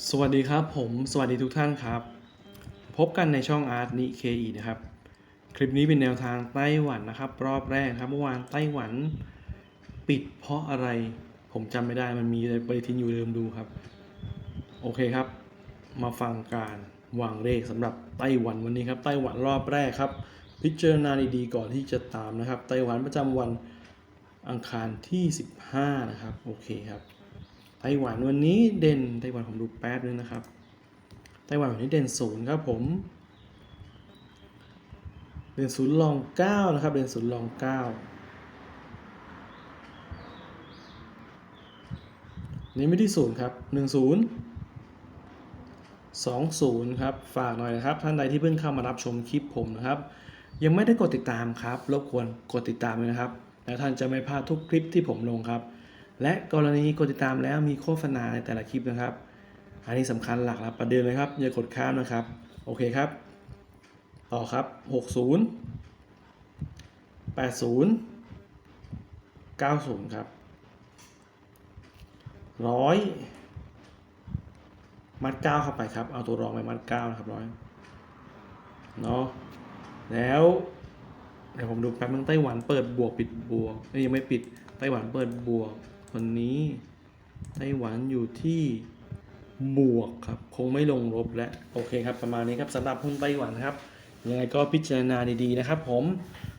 สวัสดีครับผมสวัสดีทุกท่านครับ พบกันในช่องอาร์ตนิเคอีนะครับ คลิปนี้เป็นแนวทางไต้หวันนะครับ รอบแรกครับเมื่อวานไต้หวันปิดเพราะอะไร ผมจำไม่ได้มันมีอะไรปฏิทินอยู่ลืมดูครับ โอเคครับ มาฟังการวางเลขสำหรับไต้หวันวันนี้ครับ ไต้หวันรอบแรกครับ พิจารณาดีๆก่อนที่จะตามนะครับ ไต้หวันประจำวันอังคารที่ 15 นะครับ โอเคครับ ไต้หวันวันนี้เด่นไต้หวันผมดูแป๊บนึงนะครับ ไต้หวันวันนี้เด่นศูนย์ครับผม เด่นศูนย์ลองเก้านะครับ เด่นศูนย์ลองเก้านี่ไม่ที่ศูนย์ครับหนึ่งศูนย์สองศูนย์ครับ ฝากหน่อยนะครับ ท่านใดที่เพิ่งเข้ามารับชมคลิปผมนะครับ ยังไม่ได้กดติดตามครับ รบกวนกดติดตามเลยนะครับ แล้วท่านจะไม่พลาดทุกคลิปที่ผมลงครับ และกรณีกดติดตามแล้วมีโฆษณาในแต่ละคลิปนะครับ อันนี้สำคัญหลักล้วประเด็นเลยครับอย่ากดข้ามนะครับ โอเคครับ ต่อครับ 60 80 90 ครับร้อยมัด9เข้าไปครับ เอาตัวรองไปมัด9นะครับร้อยเนาะแล้วเดี๋ยวผมดูแป๊บนึงไต้หวันเปิดบวกปิดบวกเอ้ยยังไม่ปิดไต้หวันเปิดบวก วันนี้ไต้หวันอยู่ที่บวกครับ คงไม่ลงลบและโอเคครับ ประมาณนี้ครับสำหรับหุ้นไต้หวันครับ ยังไงก็พิจารณาดีๆนะครับ ผม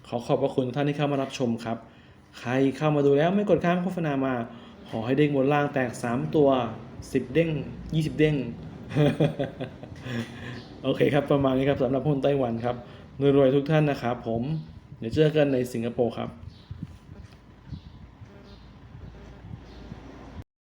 ขอขอบพระคุณท่านที่เข้ามารับชมครับ ใครเข้ามาดูแล้วไม่กดข้ามโฆษณามา ขอให้เด้งบนล่างแตก 3 ตัว 10 เด้ง 20 เด้ง โอเคครับ ประมาณนี้ครับสำหรับหุ้นไต้หวันครับรวยๆทุกท่านนะครับผม เดี๋ยวเจอกันในสิงคโปร์ครับ